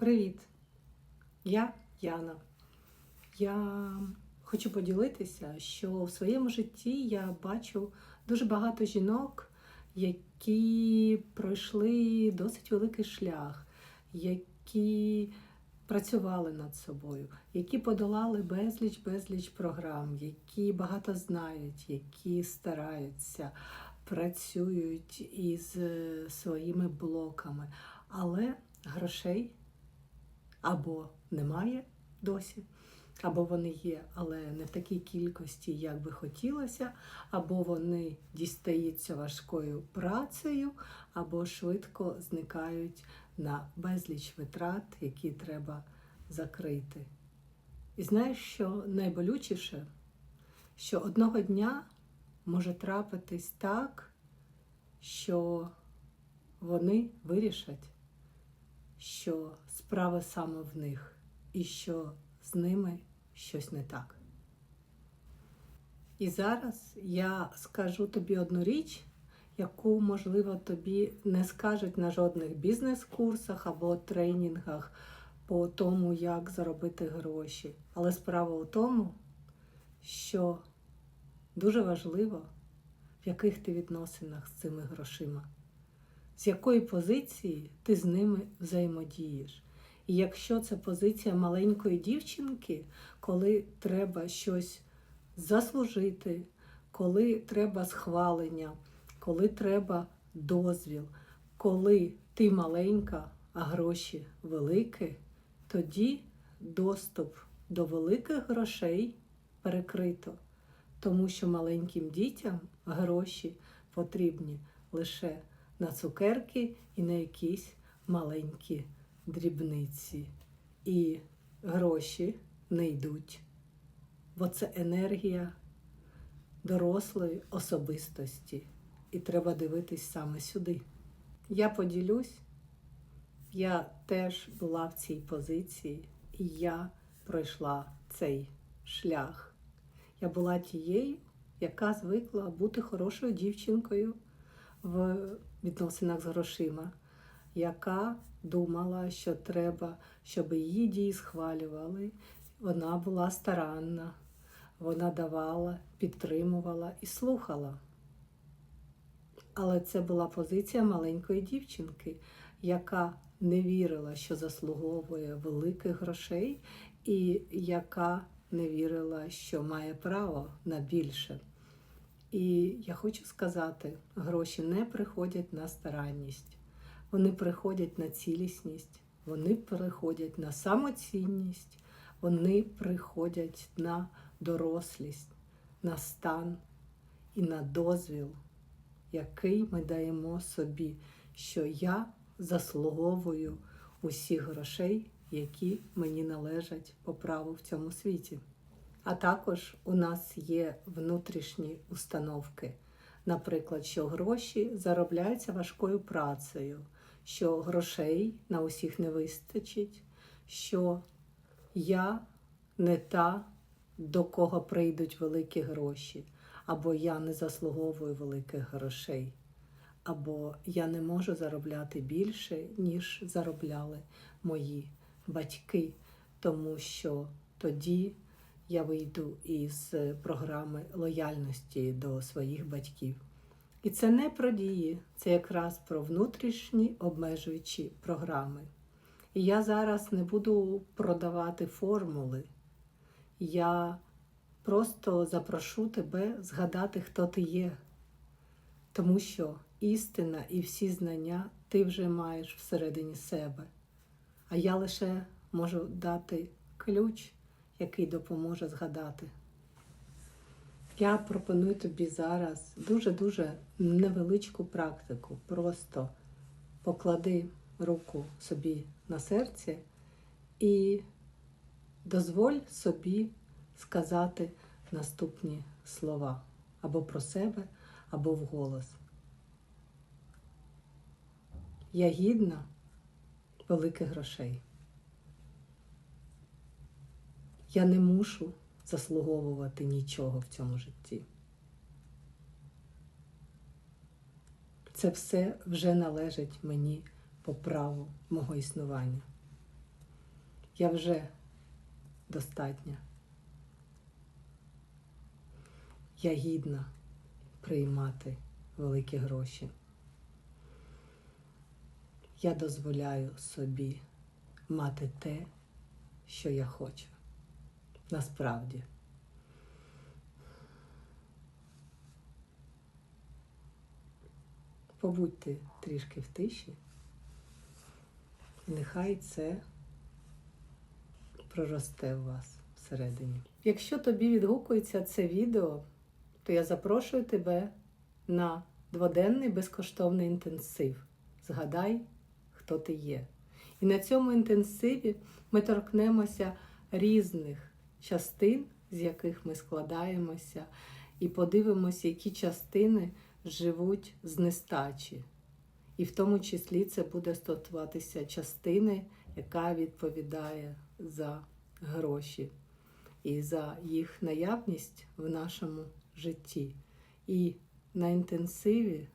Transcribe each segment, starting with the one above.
Привіт! Я Яна. Я хочу поділитися, що в своєму житті я бачу дуже багато жінок, які пройшли досить великий шлях, які працювали над собою, які подолали безліч безліч програм, які багато знають, які стараються, працюють із е, своїми блоками, але грошей або немає досі, або вони є, але не в такій кількості, як би хотілося, або вони дістаються важкою працею, або швидко зникають на безліч витрат, які треба закрити. І знаєш, що найболючіше, що одного дня може трапитись так, що вони вирішать, що справа саме в них, і що з ними щось не так. І зараз я скажу тобі одну річ, яку, можливо, тобі не скажуть на жодних бізнес-курсах або тренінгах по тому, як заробити гроші. Але справа у тому, що дуже важливо, в яких ти відносинах з цими грошима з якої позиції ти з ними взаємодієш. І якщо це позиція маленької дівчинки, коли треба щось заслужити, коли треба схвалення, коли треба дозвіл, коли ти маленька, а гроші великі, тоді доступ до великих грошей перекрито, тому що маленьким дітям гроші потрібні лише на цукерки і на якісь маленькі дрібниці. І гроші не йдуть, бо це енергія дорослої особистості. І треба дивитись саме сюди. Я поділюсь, я теж була в цій позиції, і я пройшла цей шлях. Я була тією, яка звикла бути хорошою дівчинкою в відносинах з грошима, яка думала, що треба, щоб її дії схвалювали. Вона була старанна, вона давала, підтримувала і слухала. Але це була позиція маленької дівчинки, яка не вірила, що заслуговує великих грошей, і яка не вірила, що має право на більше. І я хочу сказати, гроші не приходять на старанність, вони приходять на цілісність, вони приходять на самоцінність, вони приходять на дорослість, на стан і на дозвіл, який ми даємо собі, що я заслуговую усіх грошей, які мені належать по праву в цьому світі. А також у нас є внутрішні установки, наприклад, що гроші заробляються важкою працею, що грошей на усіх не вистачить, що я не та, до кого прийдуть великі гроші, або я не заслуговую великих грошей, або я не можу заробляти більше, ніж заробляли мої батьки, тому що тоді я вийду із програми лояльності до своїх батьків. І це не про дії, це якраз про внутрішні обмежуючі програми. І я зараз не буду продавати формули. Я просто запрошу тебе згадати, хто ти є. Тому що істина і всі знання ти вже маєш всередині себе. А я лише можу дати ключ який допоможе згадати. Я пропоную тобі зараз дуже-дуже невеличку практику. Просто поклади руку собі на серце і дозволь собі сказати наступні слова або про себе, або вголос. Я гідна великих грошей. Я не мушу заслуговувати нічого в цьому житті. Це все вже належить мені по праву мого існування. Я вже достатня. Я гідна приймати великі гроші. Я дозволяю собі мати те, що я хочу. Насправді. Побудьте трішки в тиші, і нехай це проросте в вас всередині. Якщо тобі відгукується це відео, то я запрошую тебе на дводенний безкоштовний інтенсив. Згадай, хто ти є. І на цьому інтенсиві ми торкнемося різних частин, з яких ми складаємося, і подивимося, які частини живуть з нестачі. І в тому числі це буде стосуватися частини, яка відповідає за гроші і за їх наявність в нашому житті. І на інтенсиві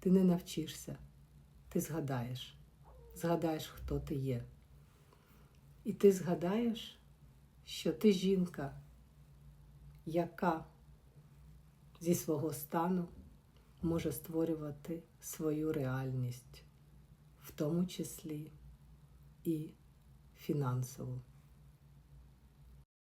ти не навчишся, ти згадаєш, згадаєш, хто ти є. І ти згадаєш, що ти жінка, яка зі свого стану може створювати свою реальність, в тому числі і фінансову.